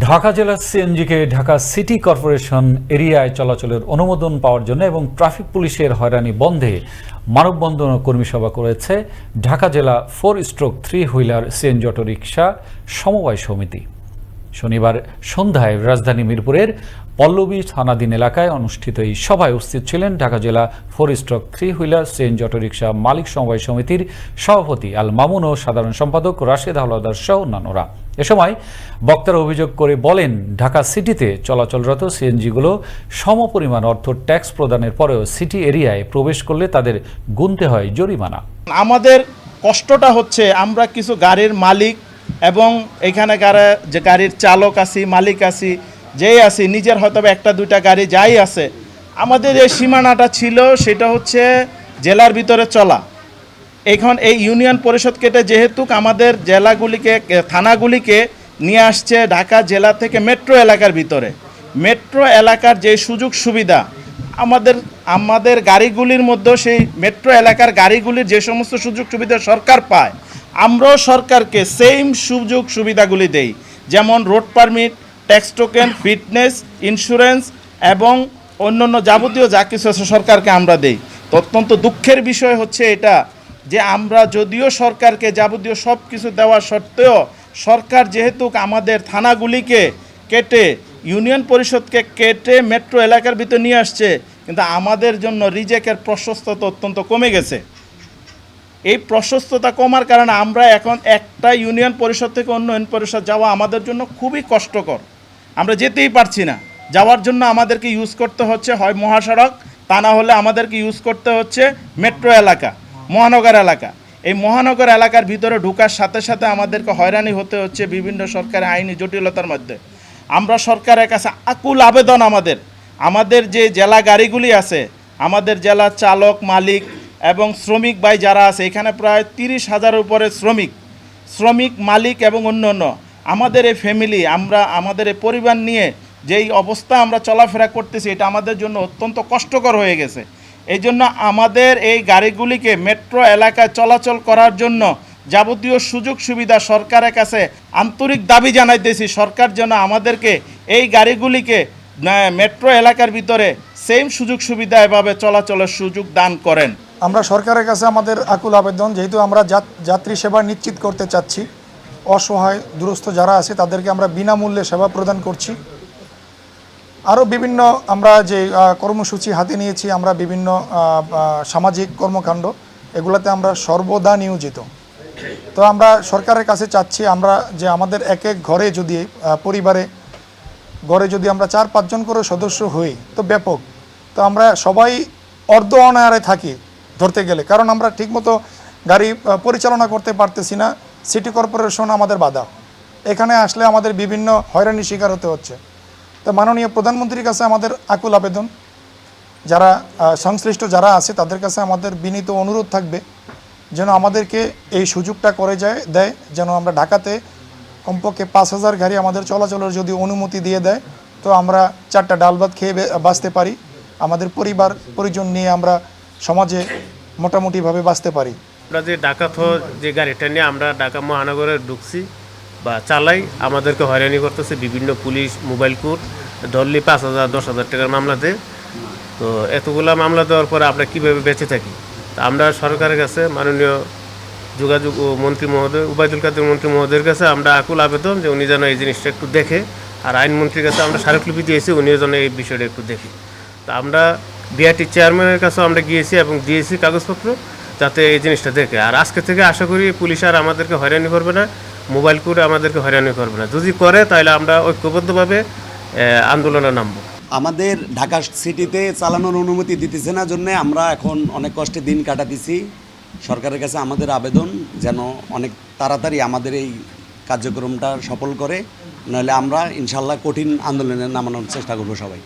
ঢাকা জেলার সিএনজিকে Dhaka city corporation এরিয়ায় চলাচলের অনুমোদন পাওয়ার জন্য এবং ট্রাফিক পুলিশের হয়রানি বন্ধে মানববন্ধন ও কর্মী সভা করেছে ঢাকা জেলা four stroke three wheeler CNG autorickshaw সমবায় সমিতি। শনিবার সন্ধ্যায় রাজধানী মিরপুরের পল্লবী থানাধীন এলাকায় অনুষ্ঠিত এই সভায় উপস্থিত ছিলেন ঢাকা জেলা four stroke three wheeler CNG autorickshaw মালিক সমবায় সমিতির সভাপতি আল মামুন ও সাধারণ সম্পাদক রাশেদ হাওলাদার সহ অন্যান্যরা। এ সময় বক্তারা অভিযোগ করে বলেন, ঢাকা সিটিতে চলাচলরত সিএনজিগুলো সমপরিমাণ অর্থ ট্যাক্স প্রদানের পরেও সিটি এরিয়ায় প্রবেশ করলে তাদের গুনতে হয় জরিমানা। আমাদের কষ্টটা হচ্ছে আমরা কিছু গাড়ির মালিক এবং এখানে গাড়ি, যে গাড়ির চালক আছি, মালিক আছি, যেই আছি, নিজের হয়তো একটা, দুইটা গাড়ি যাই আছে, আমাদের যে সীমানাটা ছিল, সেটা হচ্ছে জেলার ভিতরে চলা। এখন এই ইউনিয়ন পরিষদ কেটে যেহেতু আমাদের জেলাগুলিকে থানাগুলিকে নিয়ে আসছে ঢাকা জেলা থেকে মেট্রো এলাকার ভিতরে। মেট্রো এলাকার যে সুযোগ সুবিধা, আমাদের আমাদের গাড়িগুলির মধ্যেও সেই মেট্রো এলাকার গাড়িগুলির যে সমস্ত সুযোগ সুবিধা সরকার পায়, আমরাও সরকারকে সেম সুযোগ সুবিধাগুলি দেই। যেমন road permit tax token fitness insurance এবং অন্যান্য যাবতীয় যা কিছু সরকারকে আমরা দেই। অত্যন্ত দুঃখের বিষয় হচ্ছে এটা যে আমরা যদিও সরকারকে যাবতীয় সব কিছু দেওয়া সত্ত্বেও সরকার যেহেতু আমাদের থানাগুলিকে কেটে, ইউনিয়ন পরিষদকে কেটে মেট্রো এলাকার ভিতর নিয়ে আসছে, কিন্তু আমাদের জন্য রিজেকের প্রশস্ততা অত্যন্ত কমে গেছে। এই প্রশস্ততা কমার কারণে আমরা এখন একটা ইউনিয়ন পরিষদ থেকে অন্য ইউনিয়ন পরিষদ যাওয়া আমাদের জন্য খুবই কষ্টকর। আমরা যেতেই পারছি না। যাওয়ার জন্য আমাদেরকে ইউজ করতে হচ্ছে হয় মহাসড়ক, তা না হলে আমাদেরকে ইউজ করতে হচ্ছে মেট্রো এলাকা। মহানগর এলাকা। এই মহানগর এলাকার ভিতরে ঢোকার সাথে সাথে আমাদেরকে হয়রানি হতে হচ্ছে বিভিন্ন সরকারের আইনি জটিলতার মধ্যে। আমরা সরকারের কাছে আকুল আবেদন আমাদের। আমাদের যে জেলা গাড়িগুলি আছে, আমাদের জেলা চালক, মালিক এবং শ্রমিক ভাই যারা আছে, এখানে প্রায় তিরিশ হাজার উপরে শ্রমিক। শ্রমিক, মালিক এবং অন্য অন্য আমাদের এই ফ্যামিলি আমরা, আমাদের এই পরিবার নিয়ে যেই অবস্থা আমরা চলাফেরা করতেছি, এটা আমাদের জন্য অত্যন্ত কষ্টকর হয়ে গেছে। এই জন্য আমাদের এই গাড়িগুলিকে মেট্রো এলাকায় চলাচল করার জন্য যাবতীয় সুযোগ সুবিধা সরকারের কাছে আন্তরিক দাবি জানাইতেছি। সরকার যেন আমাদেরকে এই গাড়িগুলিকে মেট্রো এলাকার ভিতরে সেম সুযোগ সুবিধা এভাবে চলাচলের সুযোগ দান করেন। আমরা সরকারের কাছে আমাদের আকুল আবেদন, যেহেতু আমরা যাত- যাত্রী সেবা নিশ্চিত করতে চাচ্ছি, অসহায় দুরস্থ যারা আছে তাদেরকে আমরা বিনামূল্যে সেবা প্রদান করছি। আরও বিভিন্ন আমরা যে কর্মসূচি হাতে নিয়েছি, আমরা বিভিন্ন সামাজিক কর্মকাণ্ড, এগুলোতে আমরা সর্বদা নিয়োজিত। তো আমরা সরকারের কাছে চাচ্ছি আমরা যে আমাদের এক এক ঘরে যদি পরিবারে ঘরে যদি আমরা চার পাঁচজন করে সদস্য হই, তো ব্যাপক। তো আমরা সবাই অর্ধ অনায়ারে থাকি ধরতে গেলে, কারণ আমরা ঠিকমতো গাড়ি পরিচালনা করতে পারতেছি না, সিটি কর্পোরেশন আমাদের বাধা। এখানে আসলে আমাদের বিভিন্ন হয়রানির শিকার হতে হচ্ছে। তো মাননীয় প্রধানমন্ত্রীর কাছে আমাদের আকুল আবেদন। যারা সংশ্লিষ্ট যারা আছে, তাদের কাছে আমাদের বিনীত অনুরোধ থাকবে যেন আমাদেরকে এই সুযোগটা করে যায়, দেয়, যেন আমরা ঢাকাতে কমপক্ষে পাঁচ হাজার গাড়ি আমাদের চলাচলের যদি অনুমতি দিয়ে দেয়, তো আমরা চারটা ডাল ভাত খেয়ে বাঁচতে পারি। আমাদের পরিবার, পরিজন নিয়ে আমরা সমাজে মোটামুটিভাবে বাঁচতে পারি। আমরা যে থো, যে গাড়িটা নিয়ে আমরা ঢাকা মহানগরে ঢুকছি বা চালাই, আমাদেরকে হয়রানি করতেছে বিভিন্ন পুলিশ, মোবাইল কোর্ট ধরলি পাঁচ হাজার, দশ হাজার টাকার মামলাতে তো এতগুলা মামলা দেওয়ার পরে আমরা কীভাবে বেঁচে থাকি? আমরা সরকারের কাছে মাননীয় যোগাযোগ ও মন্ত্রী মহোদয়, উবায়দুল কাদের মন্ত্রী মহোদয়ের কাছে আমরা আকুল আবেদন যে উনি যেন এই জিনিসটা একটু দেখে, আর আইনমন্ত্রীর কাছে আমরা স্মারকলিপি দিয়েছি, উনিও যেন এই বিষয়টা একটু দেখে। তা আমরা বিআরটি চেয়ারম্যানের কাছেও আমরা গিয়েছি এবং দিয়েছি কাগজপত্র যাতে এই জিনিসটা দেখে। আর আজকে থেকে আশা করি পুলিশ আর আমাদেরকে হয়রানি করবে না। মোবাইল করে আমাদেরকে হয়রানি করবে না। যদি করে, তাহলে আমরা ঐক্যবদ্ধভাবে আন্দোলনে নামবো। আমাদের ঢাকা সিটিতে চালানোর অনুমতি দিতেছে না, জন্য আমরা এখন অনেক কষ্টে দিন কাটাতেছি। সরকারের কাছে আমাদের আবেদন যেন অনেক তাড়াতাড়ি আমাদের এই কার্যক্রমটা সফল করে। নইলে আমরা ইনশাল্লাহ কঠিন আন্দোলনে নামানোর চেষ্টা করব সবাই।